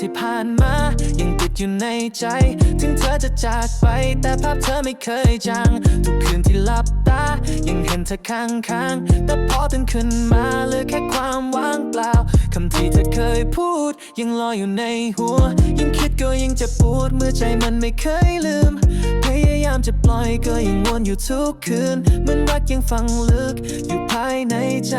ที่ผ่านมา ยังติดอยู่ในใจ ถึงเธอจะจากไป แต่ภาพเธอไม่เคยจาง ทุกคืนที่หลับตา ยังเห็นเธอข้างๆ แต่พอตื่นขึ้นมาเหลือแค่ความว่างเปล่าำที่เธอเคยพูด ยังลอยอยู่ในหัว ยิ่งคิดก็ยิ่งจะปวดเมื่อใจมันไม่เคยลืม พยายามจะปล่อยก็ยังวนอยู่ทุกคืนเหมันรักยังฝังลึกอยู่ภายในใจ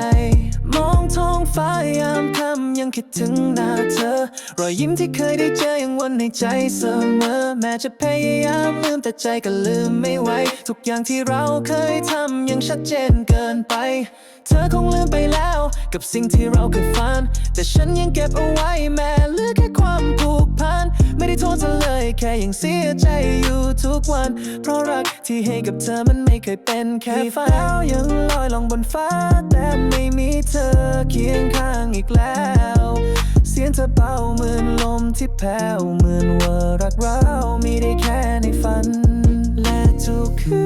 มองท้องฟ้ายามค่ำยังคิดถึงหน้าเธอ รอยยิ้มที่เคยได้เจอยังวนในใจเสมอ แม้จะพยายามลืมแต่ใจก็ลืมไม่ไหวทุกอย่างที่เราเคยทำยังชัดเจนเกินไป เธอคงลืมไปแล้ว กับสิ่งที่เราเคยฝันแต่ฉันยังเก็บเอาไว้แม้เหลือแค่ความผูกพัน ไม่ได้โทษเธอเลย แค่ยังเสียใจอยู่ทุกวัน เพราะรักที่ให้กับเธอมันไม่เคยเป็นแค่ฝันแล้วยังลอยลองบนฟ้า แต่ไม่มีเธอเคียงข้างอีกแล้ว เสียงเธอเบาเหมือนลมที่แผ่วเหมือนว่ารักเรามีได้แค่ในฝัน และทุกคื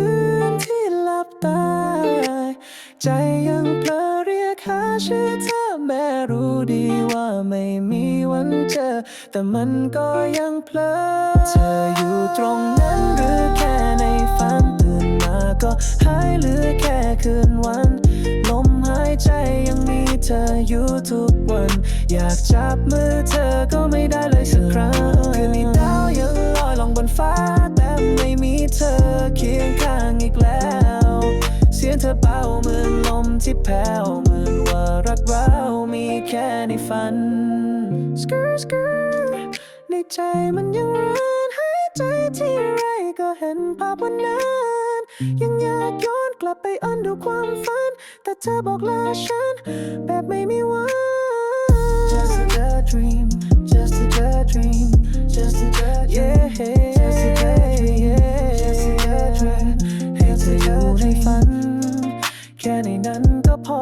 นที่หลับตา ใจยังเพลอเรียกหาชื่อเธอแม้รู้ เจอ แต่มันก็ยังเพลอเธออยู่ตรงนั้นหรือแค่ในฝันตื่นมาก็หายหลือแค่คืนวันลมหายใจยังมีเธออยู่ทุกวัน อยากจับมือเธอก็ไม่ได้เลยสักครั้งคืนนี้ดาวยังลอยลองบนฟ้าแต่ไม่มีเธอเคียงข้างอีกแล้ว เสียงเธอเบาเหมือนลมที่แผ่วเหมือนว่ารักเรามีแค่ในฝัน สกรสกรในใจมันยังร้อนหายใจที่ไรก็เห็นภาพวันนั้น ยังอยากย้อนกลับไปอันดูความฝัน แต่เธอบอกลาฉัน แบบไม่มีวัน Just a girl dream Just a dream Just a dream Just a dream Just a dream ให้เธออยู่ในฝัน แค่ในนั้นก็พอ